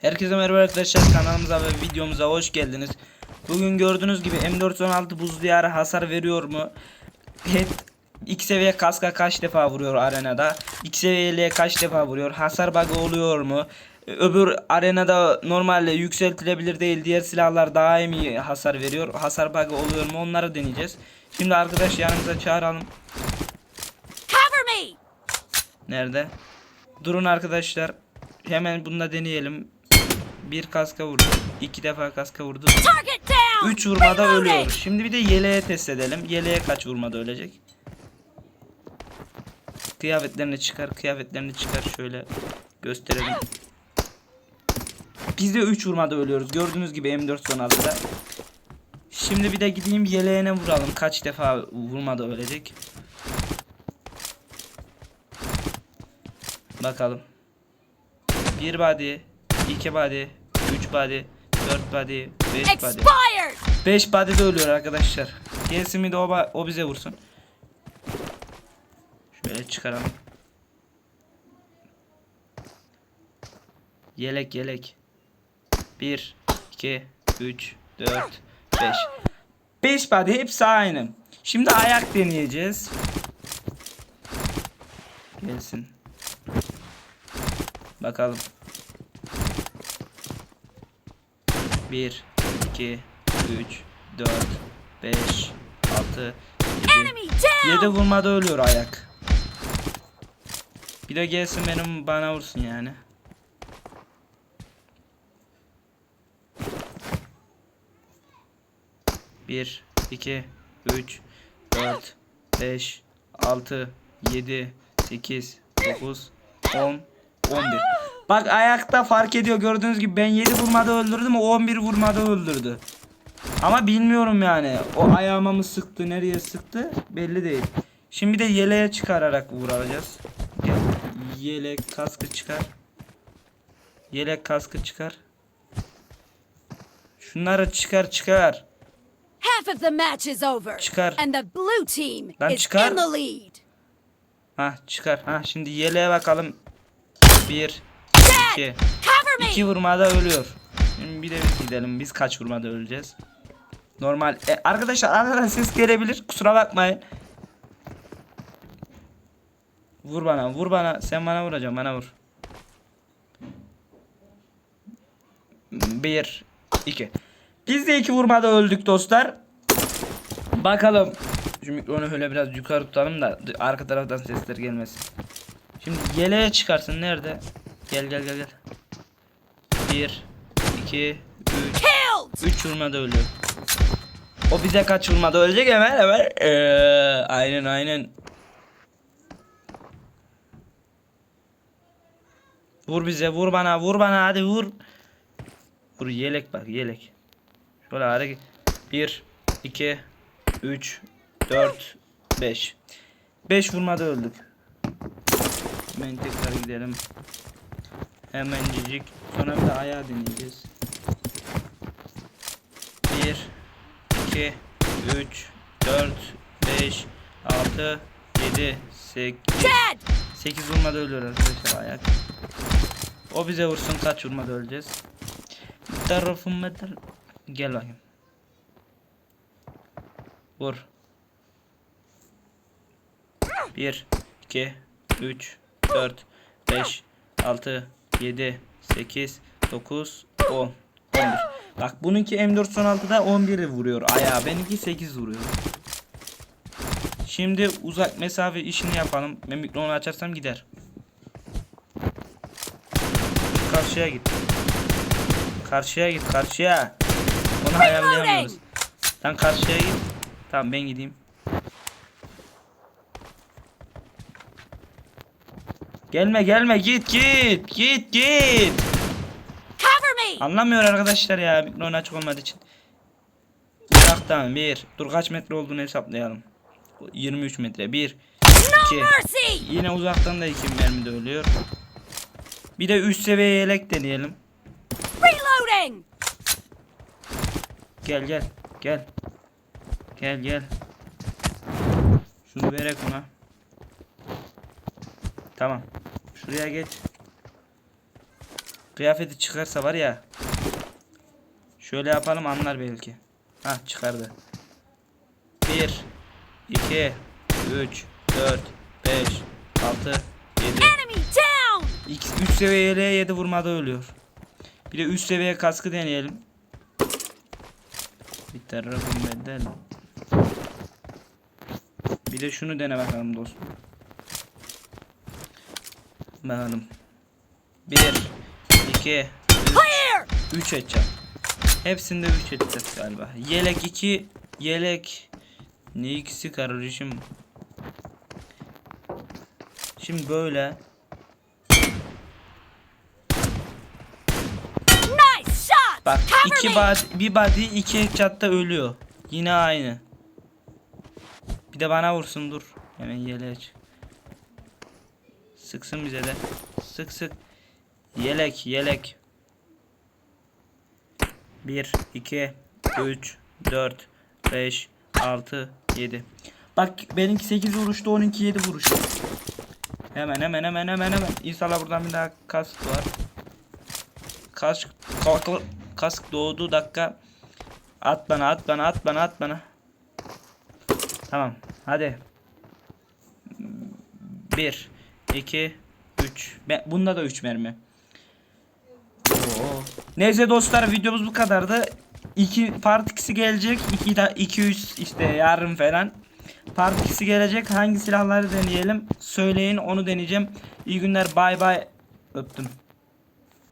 Herkese merhaba arkadaşlar kanalımıza ve videomuza hoş geldiniz. Bugün gördüğünüz gibi M416 buz diyarı hasar veriyor mu? Head ilk seviye kaska kaç defa vuruyor arenada? İlk seviyeliğe kaç defa vuruyor? Hasar bug'ı oluyor mu? Öbür arenada normalde yükseltilebilir değil. Diğer silahlar daha iyi hasar veriyor. Hasar bug'ı oluyor mu? Onları deneyeceğiz. Şimdi arkadaş yanımıza çağıralım. Nerede? Durun arkadaşlar. Hemen bunu da deneyelim. Bir kaska vurdu. iki defa kaska vurdu. 3 vurmada ölüyor. Şimdi bir de yeleğe test edelim. Yeleğe kaç vurmada ölecek? Kıyafetlerini çıkar. Kıyafetlerini çıkar. Şöyle gösterelim. Biz de 3 vurmada ölüyoruz. Gördüğünüz gibi M4 son altıda. Şimdi bir de gideyim yeleğine vuralım. Kaç defa vurmada ölecek? Bakalım. Bir body, iki body, üç body, dört body, beş body. Expired! 5 body de ölüyor arkadaşlar. Gelsin de o, o bize vursun. Şöyle çıkaralım. Yelek yelek. 1 2 3 4 5 5 body hepsi aynı. Şimdi ayak deneyeceğiz. Gelsin. Bakalım. 1 2 3 4 5 6 Enemy 7 down! 7 vurmada ölüyor ayak. Bir de gelsin benim bana vursun yani. Bir, iki, üç, dört, beş, altı, yedi, sekiz, dokuz, on, on bir. Bak ayakta fark ediyor gördüğünüz gibi ben 7 vurmada öldürdüm o 11 vurmada öldürdü. Ama bilmiyorum yani. O ayağıma mı sıktı, nereye sıktı belli değil. Şimdi de yeleğe çıkararak vuracağız. Yelek kaskı çıkar. Yelek kaskı çıkar. Şunları çıkar çıkar. Half of the match is over. Çıkar. And the blue team Lan is çıkar. in the lead. Ha çıkar. Ha şimdi yeleğe bakalım. Bir, iki. İki vurmada ölüyor. Şimdi bir de biz gidelim. Biz kaç vurmada öleceğiz? Normal. E, arkadaşlar arkadan ses gelebilir. Kusura bakmayın. Vur bana, vur bana. Sen bana vuracaksın, bana vur. Bir, iki. Biz de iki vurmada öldük dostlar. Bakalım. Şu mikrofonu öyle biraz yukarı tutalım da arka taraftan sesler gelmesin. Şimdi yeleğe çıkarsın. Nerede? Gel gel gel gel. 1 2 3 Killed! 3 vurmada ölüyor. O bize kaç vurmada ölecek hemen hemen. Ee, aynen aynen. Vur bize vur bana vur bana hadi vur. Vur yelek bak yelek. Şöyle hareket. 1 2 3 4 5 5 vurmada öldük. Hemen tekrar gidelim. Hemencik. Sonra bir de ayağı deneyeceğiz. 1 2 3 4 5 6 7 8 Dead! 8 vurmada ölüyor arkadaşlar ayak. O bize vursun kaç vurmada öleceğiz. Tarafım metal. Gel bakayım. Vur. 1 2 3 4 5 6 7 8 9 10 11 Bak bununki M416'da 11'i vuruyor ayağa. Benimki 8 vuruyor. Şimdi uzak mesafe işini yapalım. Ben mikrofonu açarsam gider. Karşıya git. Karşıya git karşıya. Onu ayarlayamıyoruz. Sen karşıya git. Tamam ben gideyim. Gelme gelme git git git git. Cover me! Anlamıyor arkadaşlar ya mikrofon açık olmadığı için. Uzaktan bir. Dur kaç metre olduğunu hesaplayalım. 23 metre. 1 2 No mercy! Yine uzaktan da iki mermi de ölüyor. Bir de üst seviye yelek deneyelim. Reloading! Gel gel. Gel. Gel gel. Şunu verek ona. Tamam. Şuraya geç. Kıyafeti çıkarsa var ya. Şöyle yapalım anlar belki. Ha çıkardı. 1 2 3 4 5 6 7 Enemy down! 3 seviye yeleğe 7 vurmada ölüyor. Bir de üst seviye kaskı deneyelim. Bir tarafım bedel. Bir de şunu dene bakalım dostum. Bakalım. 1 2 Clear! 3 edeceğim. Hepsinde 3 edeceğiz galiba. Yelek 2 yelek ne ikisi kardeşim. Şimdi böyle Nice shot! Bak Cover iki body, bir body iki headshot'ta ölüyor. Yine aynı. Bir de bana vursun dur. Hemen yelek. Sıksın bize de. Sık sık. Yelek yelek. 1 2 3 4 5 6 7. Bak benimki 8 vuruştu, onunki 7 vuruştu. Hemen hemen hemen hemen hemen. İnşallah buradan bir daha kask var. Kask kask, kask doğduğu dakika at bana at bana at bana at bana. Tamam hadi. 1 2 3 ben bunda da 3 mermi. Oo. Neyse dostlar videomuz bu kadardı. 2 part 2'si gelecek. 2 da 200 işte yarın falan. Part 2'si gelecek. Hangi silahları deneyelim? Söyleyin onu deneyeceğim. İyi günler. Bay bay. Öptüm.